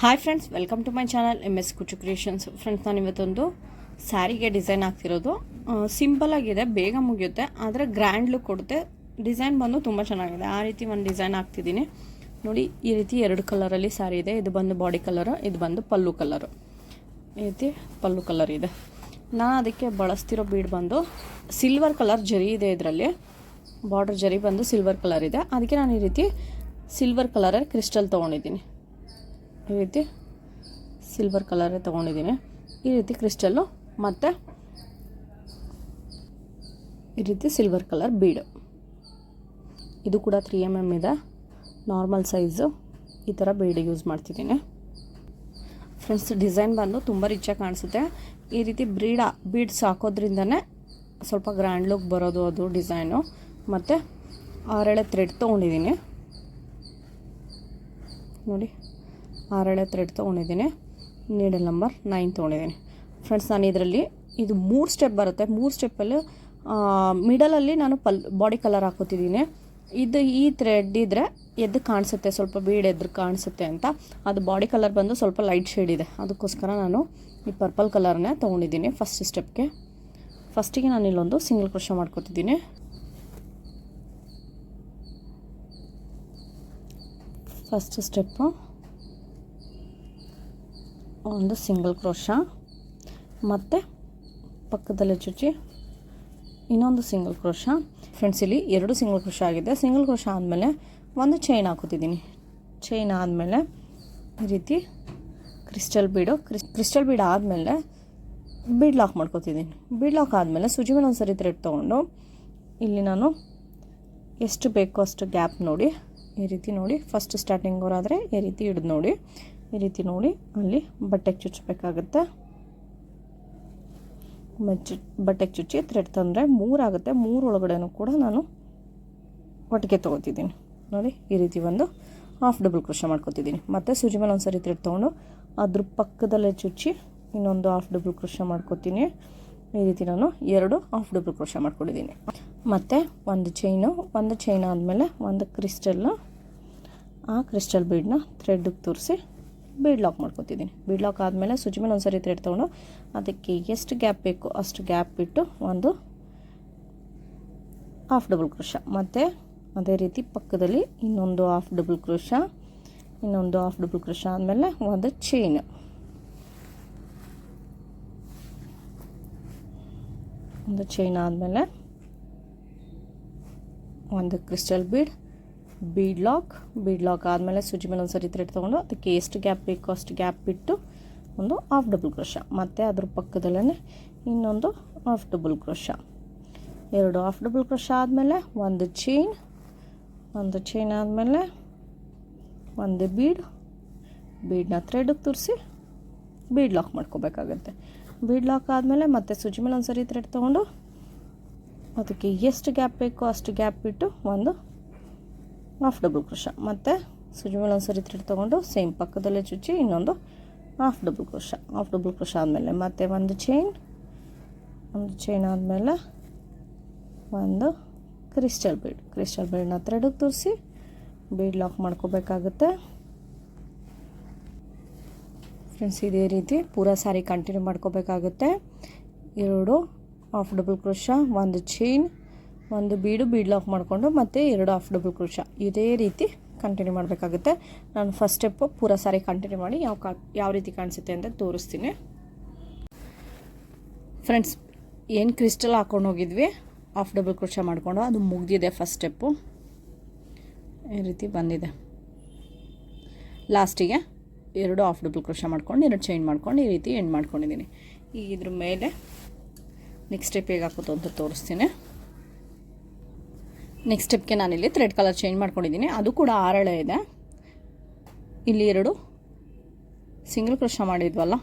Hi friends welcome to my channel M S Kuchu creations friends ನಾನು ಇವತ್ತೊಂದು ಸ್ಯಾರಿಗೆ design ಆಗ್ತಿರೋದು. Simple ಆಗಿದೆ, ಬೇಗ ಮುಗಿಯುತ್ತೆ, ಆದರೆ ಗ್ರ್ಯಾಂಡ್ ಲುಕ್ ಕೊಡುತ್ತೆ. ಡಿಸೈನ್ ಬಂದು ತುಂಬ ಚೆನ್ನಾಗಿದೆ. ಆ ರೀತಿ ಒಂದು ಡಿಸೈನ್ ಹಾಕ್ತಿದ್ದೀನಿ ನೋಡಿ, ಈ ರೀತಿ ಎರಡು ಕಲರಲ್ಲಿ ಸ್ಯಾರಿ ಇದೆ. ಇದು ಬಂದು ಬಾಡಿ ಕಲರು ಇದು ಬಂದು ಪಲ್ಲು ಕಲರು ಈ ರೀತಿ ಪಲ್ಲು ಕಲರ್ ಇದೆ. ನಾನು ಅದಕ್ಕೆ ಬಳಸ್ತಿರೋ ಬೀಡ್ ಬಂದು ಸಿಲ್ವರ್ ಕಲರ್ ಜರಿ ಇದೆ ಇದರಲ್ಲಿ. ಬಾರ್ಡರ್ ಜರಿ ಬಂದು ಸಿಲ್ವರ್ ಕಲರ್ ಇದೆ. ಅದಕ್ಕೆ ನಾನು ಈ ರೀತಿ ಸಿಲ್ವರ್ ಕಲರಲ್ಲಿ ಕ್ರಿಸ್ಟಲ್ ತೊಗೊಂಡಿದ್ದೀನಿ. ಈ ರೀತಿ ಸಿಲ್ವರ್ ಕಲರೇ ತೊಗೊಂಡಿದ್ದೀನಿ. ಈ ರೀತಿ ಕ್ರಿಸ್ಟಲ್ಲು ಮತ್ತು ಈ ರೀತಿ ಸಿಲ್ವರ್ ಕಲರ್ ಬೀಡು ಇದು ಕೂಡ ತ್ರೀ ಎಂ ಎಂ ಇದೆ. ನಾರ್ಮಲ್ ಸೈಜು ಈ ಥರ ಬೀಡ್ ಯೂಸ್ ಮಾಡ್ತಿದ್ದೀನಿ. ಫ್ರೆಂಡ್ಸ್ ಡಿಸೈನ್ ಬಂದು ತುಂಬ ರಿಚಾಗಿ ಕಾಣಿಸುತ್ತೆ. ಈ ರೀತಿ ಬ್ರೀಡ ಬೀಡ್ಸ್ ಹಾಕೋದ್ರಿಂದನೇ ಸ್ವಲ್ಪ ಗ್ರ್ಯಾಂಡ್ ಲುಕ್ ಬರೋದು ಅದು ಡಿಸೈನು ಮತ್ತು ಆರೆಳೆ ಥ್ರೆಡ್ ತೊಗೊಂಡಿದ್ದೀನಿ. ನೋಡಿ. ಆರೆಳೆ ಥ್ರೆಡ್ ತೊಗೊಂಡಿದ್ದೀನಿ. ನೀಡಲ್ ನಂಬರ್ ನೈನ್ ತೊಗೊಂಡಿದ್ದೀನಿ. ಫ್ರೆಂಡ್ಸ್ ನಾನು ಇದರಲ್ಲಿ ಇದು ಮೂರು ಸ್ಟೆಪ್ ಬರುತ್ತೆ. ಮೂರು ಸ್ಟೆಪ್ಪಲ್ಲಿ ಮಿಡಲಲ್ಲಿ ನಾನು ಪಲ್ ಬಾಡಿ ಕಲರ್ ಹಾಕೋತಿದ್ದೀನಿ. ಇದು ಈ ಥ್ರೆಡ್ ಇದ್ದರೆ ಎದ್ದು ಕಾಣಿಸುತ್ತೆ, ಸ್ವಲ್ಪ ಬೀಡ್ ಎದ್ರು ಕಾಣಿಸುತ್ತೆ ಅಂತ. ಅದು ಬಾಡಿ ಕಲರ್ ಬಂದು ಸ್ವಲ್ಪ ಲೈಟ್ ಶೇಡ್ ಇದೆ. ಅದಕ್ಕೋಸ್ಕರ ನಾನು ಈ ಪರ್ಪಲ್ ಕಲರ್ನೇ ತೊಗೊಂಡಿದ್ದೀನಿ ಫಸ್ಟ್ ಸ್ಟೆಪ್ಗೆ ಫಸ್ಟಿಗೆ ನಾನು ಇಲ್ಲೊಂದು ಸಿಂಗಲ್ ಕ್ರೋಶ ಮಾಡ್ಕೊತಿದ್ದೀನಿ. ಫಸ್ಟ್ ಸ್ಟೆಪ್ಪು ಒಂದು ಸಿಂಗಲ್ ಕ್ರೋಶ ಮತ್ತು ಪಕ್ಕದಲ್ಲೇ ಚುಚ್ಚಿ ಇನ್ನೊಂದು ಸಿಂಗಲ್ ಕ್ರೋಶ ಫ್ರೆಂಡ್ಸ್ ಇಲ್ಲಿ ಎರಡು ಸಿಂಗಲ್ ಕ್ರೋಶ ಆಗಿದೆ. ಸಿಂಗಲ್ ಕ್ರೋಶ ಆದಮೇಲೆ ಒಂದು ಚೈನ್ ಹಾಕೋತಿದ್ದೀನಿ ಚೈನ್ ಆದಮೇಲೆ ಈ ರೀತಿ ಕ್ರಿಸ್ಟಲ್ ಬೀಡು ಕ್ರಿಸ್ ಕ್ರಿಸ್ಟಲ್ ಬೀಡ್ ಆದಮೇಲೆ ಬೀಡ್ ಲಾಕ್ ಮಾಡ್ಕೋತಿದ್ದೀನಿ. ಬೀಡ್ ಲಾಕ್ ಆದಮೇಲೆ ಸುಜಿ ಒಂದು ಸರಿ ಥ್ರೆಡ್ ತೊಗೊಂಡು ಇಲ್ಲಿ ನಾನು ಎಷ್ಟು ಬೇಕೋ ಅಷ್ಟು ಗ್ಯಾಪ್ ನೋಡಿ, ಈ ರೀತಿ ನೋಡಿ. ಫಸ್ಟ್ ಸ್ಟಾರ್ಟಿಂಗ್ ಅವರಾದರೆ ಈ ರೀತಿ ಹಿಡಿದು ನೋಡಿ. ಈ ರೀತಿ ನೋಡಿ, ಅಲ್ಲಿ ಬಟ್ಟೆಗೆ ಚುಚ್ಚಬೇಕಾಗುತ್ತೆ. ಮಚ್ಚು ಬಟ್ಟೆಗೆ ಚುಚ್ಚಿ ಥ್ರೆಡ್ ತಂದರೆ ಮೂರಾಗುತ್ತೆ ಮೂರೊಳಗಡೆನೂ ಕೂಡ ನಾನು ಒಟ್ಟಿಗೆ ತೊಗೋತಿದ್ದೀನಿ. ನೋಡಿ, ಈ ರೀತಿ ಒಂದು ಹಾಫ್ ಡಬಲ್ ಕ್ರೋಶ ಮಾಡ್ಕೊತಿದ್ದೀನಿ. ಮತ್ತು ಸೂಜಿ ಮೇಲೆ ಒಂದು ಸರಿ ಥ್ರೆಡ್ ತೊಗೊಂಡು ಅದ್ರ ಪಕ್ಕದಲ್ಲೇ ಚುಚ್ಚಿ ಇನ್ನೊಂದು ಹಾಫ್ ಡಬಲ್ ಕ್ರೋಶ ಮಾಡ್ಕೊತೀನಿ. ಈ ರೀತಿ ನಾನು ಎರಡು ಹಾಫ್ ಡಬಲ್ ಕ್ರೋಶ ಮಾಡ್ಕೊಂಡಿದ್ದೀನಿ. ಮತ್ತು ಒಂದು ಚೈನು ಒಂದು ಚೈನ್ ಆದಮೇಲೆ ಒಂದು ಕ್ರಿಸ್ಟಲ್ನ ಆ ಕ್ರಿಸ್ಟಲ್ ಬೀಡನ್ನ ಥ್ರೆಡ್ಗೆ ತೋರಿಸಿ ಬೀಡ್ ಲಾಕ್ ಮಾಡ್ಕೊತಿದ್ದೀನಿ ಬೀಡ್ ಲಾಕ್ ಆದಮೇಲೆ ಸುಜಿ ಮೇಲೆ ಒಂದು ಸರಿ ಥ್ರೆಡ್ ತೊಗೊಂಡು ಅದಕ್ಕೆ ಎಷ್ಟು ಗ್ಯಾಪ್ ಬೇಕು ಅಷ್ಟು ಗ್ಯಾಪ್ ಬಿಟ್ಟು ಒಂದು ಹಾಫ್ ಡಬಲ್ ಕ್ರೋಶ ಮತ್ತು ಅದೇ ರೀತಿ ಪಕ್ಕದಲ್ಲಿ ಇನ್ನೊಂದು ಹಾಫ್ ಡಬಲ್ ಕ್ರೋಶ ಇನ್ನೊಂದು ಹಾಫ್ ಡಬಲ್ ಕ್ರೋಶ ಆದಮೇಲೆ ಒಂದು ಚೈನ್ ಒಂದು ಚೈನ್ ಆದಮೇಲೆ ಒಂದು crystal bead bead lock bead lock ಆದಮೇಲೆ ಸೂಜಿ ಮೇಲೆ ಒಂದು ಸರಿ ಥ್ರೆಡ್ ತೊಗೊಂಡು ಅದಕ್ಕೆ ಎಷ್ಟು ಗ್ಯಾಪ್ ಬೇಕೋ ಅಷ್ಟು ಗ್ಯಾಪ್ ಬಿಟ್ಟು ಒಂದು ಹಾಫ್ ಡಬಲ್ ಕ್ರೋಶ ಮತ್ತು ಅದ್ರ ಪಕ್ಕದಲ್ಲೇ ಇನ್ನೊಂದು ಹಾಫ್ ಡಬಲ್ ಕ್ರೋಶ ಎರಡು ಹಾಫ್ ಡಬಲ್ ಕ್ರೋಶ ಆದಮೇಲೆ ಒಂದು ಚೈನ್ ಒಂದು ಚೈನ್ ಆದಮೇಲೆ ಒಂದು ಬೀಡ್ ಬೀಡನ್ನ ಥ್ರೆಡ್ಗೆ ತುರಿಸಿ ಬೀಡ್ ಲಾಕ್ ಮಾಡ್ಕೋಬೇಕಾಗತ್ತೆ. ಬೀಡ್ ಲಾಕ್ ಆದಮೇಲೆ ಮತ್ತೆ ಸೂಜಿ ಮೇಲೆ ಒಂದು ಸರಿ ಥ್ರೆಡ್ ತೊಗೊಂಡು ಅದಕ್ಕೆ ಎಷ್ಟು ಗ್ಯಾಪ್ ಬೇಕೋ ಅಷ್ಟು ಗ್ಯಾಪ್ ಬಿಟ್ಟು ಒಂದು ಹಾಫ್ ಡಬಲ್ ಕ್ರೋಶ ಮತ್ತು ಸುಜಿ ಮೇಲೆ ಒಂದು ಸರಿ ಥ್ರೆಡ್ ತೊಗೊಂಡು ಸೇಮ್ ಪಕ್ಕದಲ್ಲೇ ಚುಚ್ಚಿ ಇನ್ನೊಂದು half double crochet half double crochet ಆದಮೇಲೆ ಮತ್ತೆ ಒಂದು ಚೈನ್ ಒಂದು ಚೈನ್ ಆದಮೇಲೆ ಒಂದು ಕ್ರಿಸ್ಟಲ್ ಬೀಡ್ ಕ್ರಿಸ್ಟಲ್ ಬೀಡನ್ನ ಥ್ರೆಡಿಗೆ ತೋರಿಸಿ ಬೀಡ್ ಲಾಕ್ ಮಾಡ್ಕೋಬೇಕಾಗುತ್ತೆ. ಫ್ರೆಂಡ್ಸ್ ಇದೇ ರೀತಿ ಪೂರಾ ಸಾರಿ ಕಂಟಿನ್ಯೂ ಮಾಡ್ಕೋಬೇಕಾಗುತ್ತೆ. ಎರಡು ಹಾಫ್ ಡಬಲ್ ಕ್ರೋಶ ಒಂದು ಚೈನ್ ಒಂದು ಬೀಡು ಬೀಡ್ ಲಾಕ್ ಮಾಡಿಕೊಂಡು ಮತ್ತು ಎರಡು ಆಫ್ ಡಬಲ್ ಕ್ರೋಶ ಇದೇ ರೀತಿ ಕಂಟಿನ್ಯೂ ಮಾಡಬೇಕಾಗುತ್ತೆ. ನಾನು ಫಸ್ಟ್ ಸ್ಟೆಪ್ಪು ಪೂರ ಸಾರಿ ಕಂಟಿನ್ಯೂ ಮಾಡಿ ಯಾವ ಕಾ ಯಾವ ರೀತಿ ಕಾಣಿಸುತ್ತೆ ಅಂತ ತೋರಿಸ್ತೀನಿ. ಫ್ರೆಂಡ್ಸ್ ಏನು ಕ್ರಿಸ್ಟಲ್ ಹಾಕ್ಕೊಂಡು ಹೋಗಿದ್ವಿ? ಹಾಫ್ ಡಬಲ್ ಕ್ರೋಶ ಮಾಡಿಕೊಂಡು ಅದು ಮುಗಿದಿದೆ ಫಸ್ಟ್ ಸ್ಟೆಪ್ಪು ಈ ರೀತಿ ಬಂದಿದೆ. ಲಾಸ್ಟಿಗೆ ಎರಡು ಆಫ್ ಡಬಲ್ ಕ್ರೋಶ ಮಾಡ್ಕೊಂಡು, ಎರಡು ಚೈನ್ ಮಾಡ್ಕೊಂಡು ಈ ರೀತಿ ಎಂಡ್ ಮಾಡ್ಕೊಂಡಿದ್ದೀನಿ. ಈಗ ಇದ್ರ ಮೇಲೆ ನೆಕ್ಸ್ಟ್ ಸ್ಟೆಪ್ ಹೇಗೆ ಹಾಕೋದು ಅಂತ ತೋರಿಸ್ತೀನಿ. ನೆಕ್ಸ್ಟ್ ಸ್ಟೆಪ್ಗೆ ನಾನಿಲ್ಲಿ ಥ್ರೆಡ್ ಕಲರ್ ಚೇಂಜ್ ಮಾಡ್ಕೊಂಡಿದ್ದೀನಿ. ಅದು ಕೂಡ ಆರಳೆ ಇದೆ. ಇಲ್ಲಿ ಎರಡು ಸಿಂಗಲ್ ಕ್ರೋಶ ಮಾಡಿದ್ವಲ್ಲ,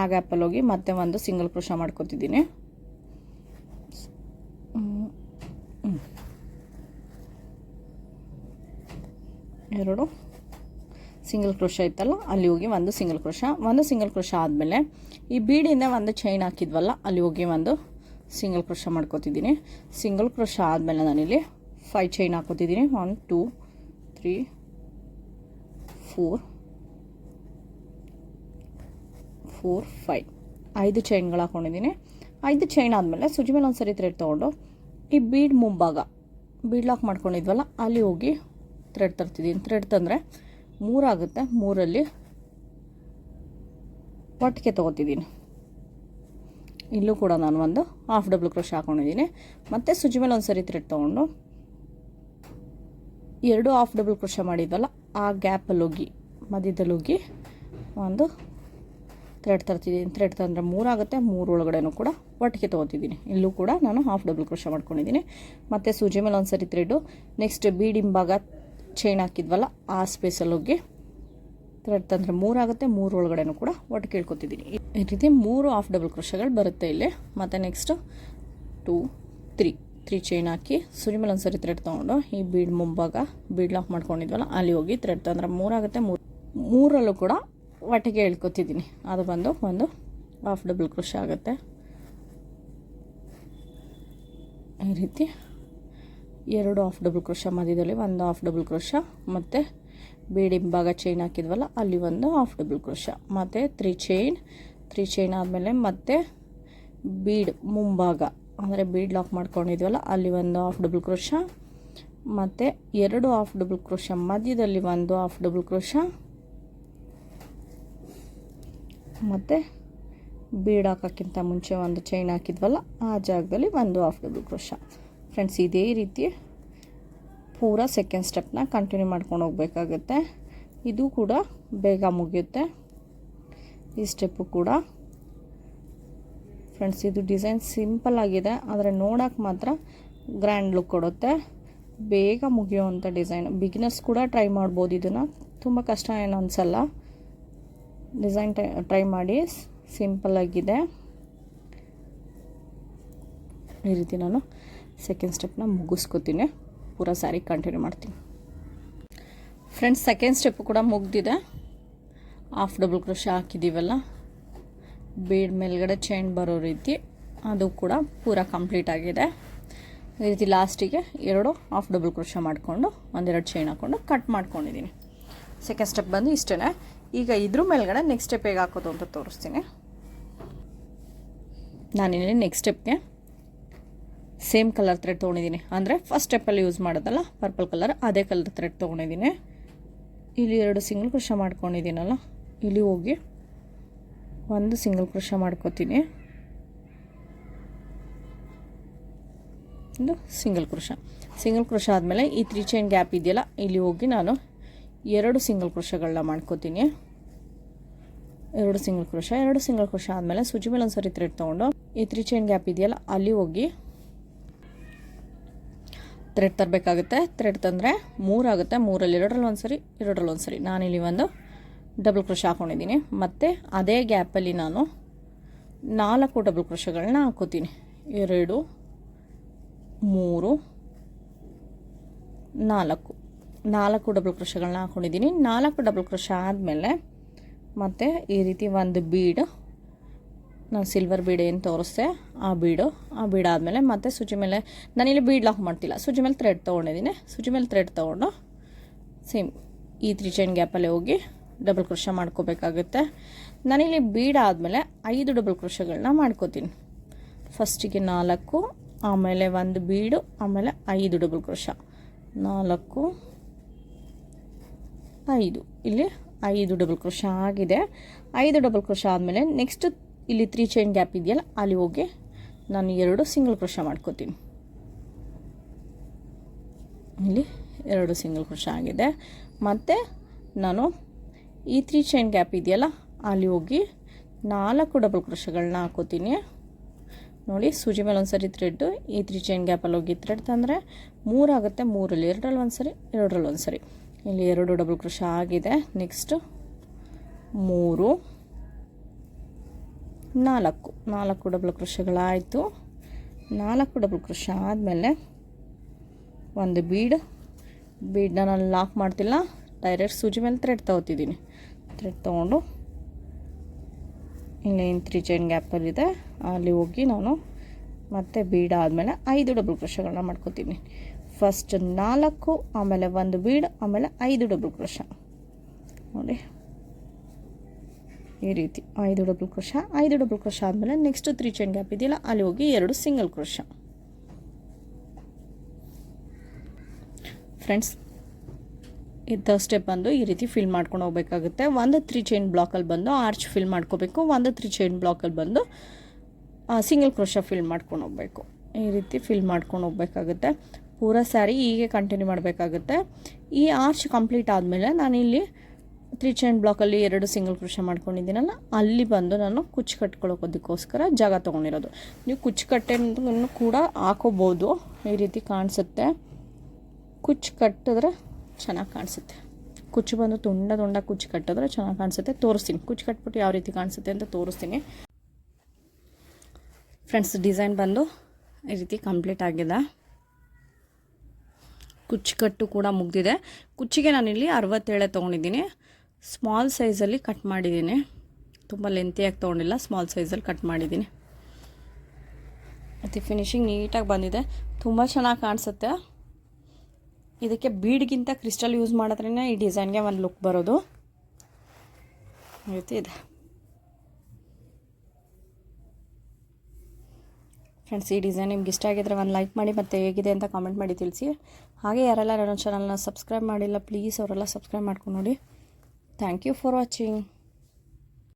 ಆ ಗ್ಯಾಪಲ್ಲಿ ಹೋಗಿ ಮತ್ತೆ ಒಂದು ಸಿಂಗಲ್ ಕ್ರೋಶ ಮಾಡ್ಕೊತಿದ್ದೀನಿ. ಎರಡು ಸಿಂಗಲ್ ಕ್ರೋಶ ಇತ್ತಲ್ಲ, ಅಲ್ಲಿ ಹೋಗಿ ಒಂದು ಸಿಂಗಲ್ ಕ್ರೋಶ ಒಂದು ಸಿಂಗಲ್ ಕ್ರೋಶ ಆದಮೇಲೆ ಈ ಬೀಡಿಂದ ಒಂದು ಚೈನ್ ಹಾಕಿದ್ವಲ್ಲ, ಅಲ್ಲಿ ಹೋಗಿ ಒಂದು ಸಿಂಗಲ್ ಕ್ರೋಶ ಮಾಡ್ಕೋತಿದ್ದೀನಿ. ಸಿಂಗಲ್ ಕ್ರೋಶ ಆದಮೇಲೆ ನಾನಿಲ್ಲಿ five chain ಹಾಕೋತಿದ್ದೀನಿ one two three four four five ಐದು ಚೈನ್ಗಳು ಹಾಕೊಂಡಿದ್ದೀನಿ ಐದು ಚೈನ್ ಆದಮೇಲೆ ಸುಜಿ ಮೇಲೆ ಒಂದು ಸರಿ ಥ್ರೆಡ್ ತೊಗೊಂಡು ಈ ಬೀಡ್ ಮುಂಭಾಗ ಬೀಡ್ ಲಾಕ್ ಮಾಡ್ಕೊಂಡಿದ್ವಲ್ಲ, ಅಲ್ಲಿ ಹೋಗಿ ಥ್ರೆಡ್ ತರ್ತಿದ್ದೀನಿ ಥ್ರೆಡ್ ತಂದರೆ ಮೂರಾಗುತ್ತೆ ಮೂರಲ್ಲಿ ಒಟ್ಟಿಗೆ ತೊಗೋತಿದ್ದೀನಿ ಇಲ್ಲೂ ಕೂಡ ನಾನು ಒಂದು ಹಾಫ್ ಡಬಲ್ ಕ್ರೋಶ್ ಹಾಕೊಂಡಿದ್ದೀನಿ ಮತ್ತು ಸುಜಿ ಮೇಲೆ ಒಂದು ಸರಿ ಥ್ರೆಡ್ ತೊಗೊಂಡು ಎರಡು ಹಾಫ್ ಡಬಲ್ ಕ್ರೋಶ ಮಾಡಿದ್ವಲ್ಲ ಆ ಗ್ಯಾಪಲ್ಲಿ ಹೋಗಿ, ಮಧ್ಯದಲ್ಲಿ ಹೋಗಿ ಒಂದು ಥ್ರೆಡ್ ತರ್ತಿದ್ದೀನಿ. ಥ್ರೆಡ್ ತಂದರೆ ಮೂರಾಗುತ್ತೆ ಮೂರು ಒಳಗಡೆನೂ ಕೂಡ ಒಟ್ಟಿಗೆ ತೊಗೋತಿದ್ದೀನಿ. ಇಲ್ಲೂ ಕೂಡ ನಾನು ಹಾಫ್ ಡಬಲ್ ಕ್ರೋಶ ಮಾಡ್ಕೊಂಡಿದ್ದೀನಿ. ಮತ್ತು ಸೂಜಿ ಮೇಲೆ ಒಂದು ಸರಿ ಥ್ರೆಡ್ಡು ನೆಕ್ಸ್ಟ್ ಬೀಡ್ ಹಿಂಭಾಗ ಚೈನ್ ಹಾಕಿದ್ವಲ್ಲ, ಆ ಸ್ಪೇಸಲ್ಲಿ ಹೋಗಿ ಥ್ರೆಡ್ ತಂದರೆ ಮೂರಾಗುತ್ತೆ ಮೂರು ಒಳಗಡೆನೂ ಕೂಡ ಒಟ್ಟು ಕೇಳ್ಕೊತಿದ್ದೀನಿ ಈ ರೀತಿ ಮೂರು ಹಾಫ್ ಡಬಲ್ ಕ್ರೋಶಗಳು ಬರುತ್ತೆ ಇಲ್ಲಿ. ಮತ್ತು ನೆಕ್ಸ್ಟು ಟೂ ತ್ರೀ ಚೈನ್ ಹಾಕಿ ಸುರಿಮೇಲೆ ಒಂದು ಸರಿ ಥ್ರೆಡ್ ತೊಗೊಂಡು ಈ ಬೀಡ್ ಮುಂಭಾಗ ಬೀಡ್ ಲಾಕ್ ಮಾಡ್ಕೊಂಡಿದ್ವಲ್ಲ, ಅಲ್ಲಿ ಹೋಗಿ ಥ್ರೆಡ್ ತಂದರೆ ಮೂರಾಗುತ್ತೆ ಮೂರು ಮೂರಲ್ಲೂ ಕೂಡ ಒಟ್ಟಿಗೆ ಹೇಳ್ಕೊತಿದ್ದೀನಿ ಅದು ಬಂದು ಒಂದು ಹಾಫ್ ಡಬಲ್ ಕ್ರೋಶ ಆಗುತ್ತೆ. ಈ ರೀತಿ ಎರಡು ಹಾಫ್ ಡಬಲ್ ಕ್ರೋಶ ಮಧ್ಯದಲ್ಲಿ ಒಂದು ಹಾಫ್ ಡಬಲ್ ಕ್ರೋಶ ಮತ್ತು ಬೀಡ್ ಹಿಂಭಾಗ ಚೈನ್ ಹಾಕಿದ್ವಲ್ಲ, ಅಲ್ಲಿ ಒಂದು ಹಾಫ್ ಡಬಲ್ ಕ್ರೋಶ ಮತ್ತು ತ್ರೀ ಚೈನ್ ತ್ರೀ ಚೈನ್ ಆದಮೇಲೆ ಮತ್ತೆ ಬೀಡ್ ಮುಂಭಾಗ. ಅಂದರೆ ಬೀಡ್ ಲಾಕ್ ಮಾಡ್ಕೊಂಡಿದ್ವಲ್ಲ, ಅಲ್ಲಿ ಒಂದು ಹಾಫ್ ಡಬಲ್ ಕ್ರೋಶ ಮತ್ತು ಎರಡು ಹಾಫ್ ಡಬಲ್ ಕ್ರೋಶ ಮಧ್ಯದಲ್ಲಿ ಒಂದು ಹಾಫ್ ಡಬಲ್ ಕ್ರೋಶ ಮತ್ತು ಬೀಡ್ ಹಾಕೋಕ್ಕಿಂತ ಮುಂಚೆ ಒಂದು ಚೈನ್ ಹಾಕಿದ್ವಲ್ಲ, ಆ ಜಾಗದಲ್ಲಿ ಒಂದು ಹಾಫ್ ಡಬಲ್ ಕ್ರೋಶ ಫ್ರೆಂಡ್ಸ್ ಇದೇ ರೀತಿ ಪೂರ ಸೆಕೆಂಡ್ ಸ್ಟೆಪ್ನ ಕಂಟಿನ್ಯೂ ಮಾಡ್ಕೊಂಡು ಹೋಗ್ಬೇಕಾಗುತ್ತೆ. ಇದು ಕೂಡ ಬೇಗ ಮುಗಿಯುತ್ತೆ. ಈ ಸ್ಟೆಪ್ಪು ಕೂಡ ಫ್ರೆಂಡ್ಸ್ ಇದು ಡಿಸೈನ್ ಸಿಂಪಲ್ ಆಗಿದೆ, ಆದರೆ ನೋಡೋಕೆ ಮಾತ್ರ ಗ್ರ್ಯಾಂಡ್ ಲುಕ್ ಕೊಡುತ್ತೆ. ಬೇಗ ಮುಗಿಯುವಂಥ ಡಿಸೈನ್ ಬಿಗಿನರ್ಸ್ ಕೂಡ ಟ್ರೈ ಮಾಡ್ಬೋದು ಇದನ್ನು. ತುಂಬ ಕಷ್ಟ ಏನು ಅನಿಸಲ್ಲ. ಡಿಸೈನ್ ಟ್ರೈ ಮಾಡಿ ಸಿಂಪಲ್ ಆಗಿದೆ. ಈ ರೀತಿ ನಾನು ಸೆಕೆಂಡ್ ಸ್ಟೆಪ್ನ ಮುಗಿಸ್ಕೊತೀನಿ. ಪೂರ ಸ್ಯಾರಿ ಕಂಟಿನ್ಯೂ ಮಾಡ್ತೀನಿ. ಫ್ರೆಂಡ್ಸ್ ಸೆಕೆಂಡ್ ಸ್ಟೆಪ್ ಕೂಡ ಮುಗ್ದಿದೆ. ಹಾಫ್ ಡಬಲ್ ಕ್ರೋಶ ಹಾಕಿದ್ದೀವಲ್ಲ ಬೇಡ್ ಮೇಲ್ಗಡೆ ಚೈನ್ ಬರೋ ರೀತಿ ಅದು ಕೂಡ ಪೂರ ಕಂಪ್ಲೀಟ್ ಆಗಿದೆ. ಈ ರೀತಿ ಲಾಸ್ಟಿಗೆ ಎರಡು ಹಾಫ್ ಡಬಲ್ ಕ್ರೋಶ ಮಾಡಿಕೊಂಡು ಒಂದೆರಡು ಚೈನ್ ಹಾಕ್ಕೊಂಡು ಕಟ್ ಮಾಡ್ಕೊಂಡಿದ್ದೀನಿ. ಸೆಕೆಂಡ್ ಸ್ಟೆಪ್ ಬಂದು ಇಷ್ಟೇ ಈಗ ಇದ್ರ ಮೇಲ್ಗಡೆ ನೆಕ್ಸ್ಟ್ ಸ್ಟೆಪ್ ಹೇಗೆ ಹಾಕೋದು ಅಂತ ತೋರಿಸ್ತೀನಿ. ನಾನಿಲ್ಲಿ ನೆಕ್ಸ್ಟ್ ಸ್ಟೆಪ್ಗೆ ಸೇಮ್ ಕಲರ್ ಥ್ರೆಡ್ ತೊಗೊಂಡಿದ್ದೀನಿ. ಅಂದರೆ ಫಸ್ಟ್ ಸ್ಟೆಪ್ಪಲ್ಲಿ ಯೂಸ್ ಮಾಡೋದಲ್ಲ ಪರ್ಪಲ್ ಕಲರ್ ಅದೇ ಕಲರ್ ಥ್ರೆಡ್ ತೊಗೊಂಡಿದ್ದೀನಿ. ಇಲ್ಲಿ ಎರಡು ಸಿಂಗಲ್ ಕ್ರೋಶ ಮಾಡ್ಕೊಂಡಿದ್ದೀನಲ್ಲ, ಇಲ್ಲಿ ಹೋಗಿ ಒಂದು ಸಿಂಗಲ್ ಕ್ರೋಶ ಮಾಡ್ಕೋತೀನಿ. ಒಂದು ಸಿಂಗಲ್ ಕ್ರೋಶ. ಸಿಂಗಲ್ ಕ್ರೋಶ ಆದಮೇಲೆ ಈ ತ್ರೀ ಚೈನ್ ಗ್ಯಾಪ್ ಇದೆಯಲ್ಲ, ಇಲ್ಲಿ ಹೋಗಿ ನಾನು ಎರಡು ಸಿಂಗಲ್ ಕ್ರೋಶಗಳನ್ನ ಮಾಡ್ಕೋತೀನಿ. ಎರಡು ಸಿಂಗಲ್ ಕ್ರೋಶ, ಎರಡು ಸಿಂಗಲ್ ಕ್ರೋಶ ಆದಮೇಲೆ ಸುಜಿ ಮೇಲೆ ಒಂದ್ಸರಿ ಥ್ರೆಡ್ ತೊಗೊಂಡು ಈ ತ್ರೀ ಚೈನ್ ಗ್ಯಾಪ್ ಇದೆಯಲ್ಲ, ಅಲ್ಲಿ ಹೋಗಿ ಥ್ರೆಡ್ ತರಬೇಕಾಗುತ್ತೆ. ಥ್ರೆಡ್ ತಂದರೆ ಮೂರಾಗುತ್ತೆ ಮೂರಲ್ಲಿ ಎರಡರಲ್ಲಿ ಒಂದ್ಸರಿ ಎರಡರಲ್ಲಿ ಒಂದು ಸರಿ ನಾನಿಲ್ಲಿ ಒಂದು ಡಬಲ್ ಕ್ರೋಶ ಹಾಕ್ಕೊಂಡಿದ್ದೀನಿ ಮತ್ತು ಅದೇ ಗ್ಯಾಪಲ್ಲಿ ನಾನು ನಾಲ್ಕು ಡಬಲ್ ಕ್ರೋಶಗಳನ್ನ ಹಾಕೋತೀನಿ ಎರಡು, ಮೂರು, ನಾಲ್ಕು. ನಾಲ್ಕು ಡಬಲ್ ಕ್ರೋಶಗಳನ್ನ ಹಾಕ್ಕೊಂಡಿದ್ದೀನಿ ನಾಲ್ಕು ಡಬಲ್ ಕ್ರೋಶ ಆದಮೇಲೆ ಮತ್ತು ಈ ರೀತಿ ಒಂದು ಬೀಡ್, ನಾನು ಸಿಲ್ವರ್ ಬೀಡ್ ಏನು ತೋರಿಸ್ದೆ, ಆ ಬೀಡು, ಆ ಬೀಡ್ ಆದಮೇಲೆ ಮತ್ತೆ ಸುಜಿ ಮೇಲೆ ನಾನಿಲ್ಲಿ ಬೀಡ್ ಲಾಕ್ ಮಾಡ್ತಿಲ್ಲ. ಸುಜಿ ಮೇಲೆ ಥ್ರೆಡ್ ತೊಗೊಂಡಿದ್ದೀನಿ. ಸುಜಿ ಮೇಲೆ ಥ್ರೆಡ್ ತೊಗೊಂಡು ಸೇಮ್ ಈ ತ್ರೀ ಚೈನ್ ಗ್ಯಾಪಲ್ಲಿ ಹೋಗಿ ಡಬಲ್ ಕ್ರೋಶ ಮಾಡ್ಕೋಬೇಕಾಗುತ್ತೆ. ನಾನಿಲ್ಲಿ ಬೀಡ್ ಆದಮೇಲೆ ಐದು ಡಬಲ್ ಕ್ರೋಶಗಳನ್ನ ಮಾಡ್ಕೋತೀನಿ. ಫಸ್ಟಿಗೆ ನಾಲ್ಕು, ಆಮೇಲೆ ಒಂದು ಬೀಡು, ಆಮೇಲೆ ಐದು ಡಬಲ್ ಕ್ರೋಶ. ನಾಲ್ಕು, ಐದು. ಇಲ್ಲಿ ಐದು ಡಬಲ್ ಕ್ರೋಶ ಆಗಿದೆ. ಐದು ಡಬಲ್ ಕ್ರೋಶ ಆದಮೇಲೆ ನೆಕ್ಸ್ಟ್ ಇಲ್ಲಿ ತ್ರೀ ಚೈನ್ ಗ್ಯಾಪ್ ಇದೆಯಲ್ಲ, ಅಲ್ಲಿ ಹೋಗಿ ನಾನು ಎರಡು ಸಿಂಗಲ್ ಕ್ರೋಶ ಮಾಡ್ಕೋತೀನಿ. ಇಲ್ಲಿ ಎರಡು ಸಿಂಗಲ್ ಕ್ರೋಶ ಆಗಿದೆ. ಮತ್ತು ನಾನು ಈ ತ್ರೀ ಚೈನ್ ಗ್ಯಾಪ್ ಇದೆಯಲ್ಲ, ಅಲ್ಲಿ ಹೋಗಿ ನಾಲ್ಕು ಡಬಲ್ ಕ್ರೋಶಗಳನ್ನ ಹಾಕೋತೀನಿ. ನೋಡಿ, ಸೂಜಿ ಮೇಲೆ ಒಂದು ಸರಿ ಥ್ರೆಡ್ಡು ಈ ತ್ರೀ ಚೈನ್ ಗ್ಯಾಪಲ್ಲಿ ಹೋಗಿ ಥ್ರೆಡ್ ತಂದರೆ ಮೂರಾಗುತ್ತೆ ಮೂರಲ್ಲಿ ಎರಡರಲ್ಲಿ ಒಂದು ಸರಿ ಎರಡರಲ್ಲಿ ಒಂದು ಸರಿ ಇಲ್ಲಿ ಎರಡು ಡಬಲ್ ಕ್ರೋಶ ಆಗಿದೆ. ನೆಕ್ಸ್ಟು ಮೂರು, ನಾಲ್ಕು. ನಾಲ್ಕು ಡಬಲ್ ಕ್ರೋಶಗಳಾಯಿತು ನಾಲ್ಕು ಡಬಲ್ ಕ್ರೋಶ ಆದಮೇಲೆ ಒಂದು ಬೀಡ್ ಬೀಡನ್ನ ನಾನು ಲಾಕ್ ಮಾಡ್ತಿಲ್ಲ. ಡೈರೆಕ್ಟ್ ಸೂಜಿ ಮೇಲೆ ಥ್ರೆಡ್ ತಗೋತಿದ್ದೀನಿ. ಥ್ರೆಡ್ ತೊಗೊಂಡು ಇನ್ನೇನು ತ್ರೀ ಚೈನ್ ಗ್ಯಾಪಲ್ಲಿದೆ ಅಲ್ಲಿ ಹೋಗಿ ನಾನು ಮತ್ತೆ ಬೀಡ ಆದಮೇಲೆ ಐದು ಡಬಲ್ ಕ್ರೋಶಗಳನ್ನ ಮಾಡ್ಕೋತೀನಿ. ಫಸ್ಟ್ ನಾಲ್ಕು, ಆಮೇಲೆ ಒಂದು ಬೀಡ್ ಆಮೇಲೆ ಐದು ಡಬಲ್ ಕ್ರೋಶ ನೋಡಿ. ಈ ರೀತಿ ಐದು ಡಬಲ್ ಕ್ರೋಶ ಐದು ಡಬಲ್ ಕ್ರೋಶ ಆದಮೇಲೆ ನೆಕ್ಸ್ಟ್ ತ್ರೀ ಚೈನ್ ಗ್ಯಾಪ್ ಇದೆಯಲ್ಲ, ಅಲ್ಲಿ ಹೋಗಿ ಎರಡು ಸಿಂಗಲ್ ಕ್ರೋಶ ಫ್ರೆಂಡ್ಸ್ ಇದು ಸ್ಟೆಪ್ ಬಂದು ಈ ರೀತಿ ಫಿಲ್ ಮಾಡ್ಕೊಂಡು ಹೋಗಬೇಕಾಗುತ್ತೆ. ಒಂದು ತ್ರೀ ಚೈನ್ ಬ್ಲಾಕಲ್ಲಿ ಬಂದು ಆರ್ಚ್ ಫಿಲ್ ಮಾಡ್ಕೋಬೇಕು. ಒಂದು ತ್ರೀ ಚೈನ್ ಬ್ಲಾಕಲ್ಲಿ ಬಂದು ಸಿಂಗಲ್ ಕ್ರೋಶ ಫಿಲ್ ಮಾಡ್ಕೊಂಡು ಹೋಗಬೇಕು. ಈ ರೀತಿ ಫಿಲ್ ಮಾಡ್ಕೊಂಡು ಹೋಗ್ಬೇಕಾಗುತ್ತೆ. ಪೂರ ಸ್ಯಾರಿ ಹೀಗೆ ಕಂಟಿನ್ಯೂ ಮಾಡಬೇಕಾಗುತ್ತೆ. ಈ ಆರ್ಚ್ ಕಂಪ್ಲೀಟ್ ಆದಮೇಲೆ ನಾನಿಲ್ಲಿ ತ್ರೀ ಚೈನ್ ಬ್ಲಾಕಲ್ಲಿ ಎರಡು ಸಿಂಗಲ್ ಕ್ರೋಶ ಮಾಡ್ಕೊಂಡಿದ್ದೀನಲ್ಲ, ಅಲ್ಲಿ ಬಂದು ನಾನು ಕುಚ್ಚು ಕಟ್ಕೊಳ್ಳೋಕೋದಕ್ಕೋಸ್ಕರ ಜಾಗ ತೊಗೊಂಡಿರೋದು. ನೀವು ಕುಚ್ಚು ಕಟ್ಟೆನೂ ಕೂಡ ಹಾಕೋಬೋದು. ಈ ರೀತಿ ಕಾಣಿಸುತ್ತೆ. ಕುಚ್ಚು ಕಟ್ಟಿದ್ರೆ ಚೆನ್ನಾಗಿ ಕಾಣಿಸುತ್ತೆ. ಕುಚ್ಚು ಬಂದು ತುಂಡ ತುಂಡ ಕುಚ್ಚು ಕಟ್ಟಿದ್ರೆ ಚೆನ್ನಾಗಿ ಕಾಣಿಸುತ್ತೆ. ತೋರಿಸ್ತೀನಿ. ಕುಚ್ಚು ಕಟ್ಬಿಟ್ಟು ಯಾವ ರೀತಿ ಕಾಣಿಸುತ್ತೆ ಅಂತ ತೋರಿಸ್ತೀನಿ. ಫ್ರೆಂಡ್ಸ್, ಡಿಸೈನ್ ಬಂದು ಈ ರೀತಿ ಕಂಪ್ಲೀಟ್ ಆಗಿದೆ. ಕುಚ್ಚು ಕಟ್ಟು ಕೂಡ ಮುಗ್ದಿದೆ. ಕುಚ್ಚಿಗೆ ನಾನಿಲ್ಲಿ ಅರವತ್ತೇಳೆ ತೊಗೊಂಡಿದ್ದೀನಿ. ಸ್ಮಾಲ್ ಸೈಜಲ್ಲಿ ಕಟ್ ಮಾಡಿದ್ದೀನಿ. ತುಂಬ ಲೆಂತಿಯಾಗಿ ತೊಗೊಂಡಿಲ್ಲ. ಸ್ಮಾಲ್ ಸೈಜಲ್ಲಿ ಕಟ್ ಮಾಡಿದ್ದೀನಿ. ಮತ್ತು ಫಿನಿಶಿಂಗ್ ನೀಟಾಗಿ ಬಂದಿದೆ. ತುಂಬ ಚೆನ್ನಾಗಿ ಕಾಣಿಸುತ್ತೆ. ಇದಕ್ಕೆ ಬೀಡ್ಗಿಂತ ಕ್ರಿಸ್ಟಲ್ ಯೂಸ್ ಮಾಡಿದ್ರೇ ಈ ಡಿಸೈನ್ಗೆ ಒಂದು ಲುಕ್ ಬರೋದು. ಇದೆ. ಫ್ರೆಂಡ್ಸ್, ಈ ಡಿಸೈನ್ ನಿಮ್ಗೆ ಇಷ್ಟ ಆಗಿದ್ರೆ ಒಂದು ಲೈಕ್ ಮಾಡಿ ಮತ್ತು ಹೇಗಿದೆ ಅಂತ ಕಾಮೆಂಟ್ ಮಾಡಿ ತಿಳಿಸಿ. ಹಾಗೆ ಯಾರೆಲ್ಲ ನನ್ನ ಚಾನಲ್ನ ಸಬ್ಸ್ಕ್ರೈಬ್ ಮಾಡಿಲ್ಲ ಪ್ಲೀಸ್ ಅವರೆಲ್ಲ ಸಬ್ಸ್ಕ್ರೈಬ್ ಮಾಡ್ಕೊಂಡು ನೋಡಿ. Thank you for watching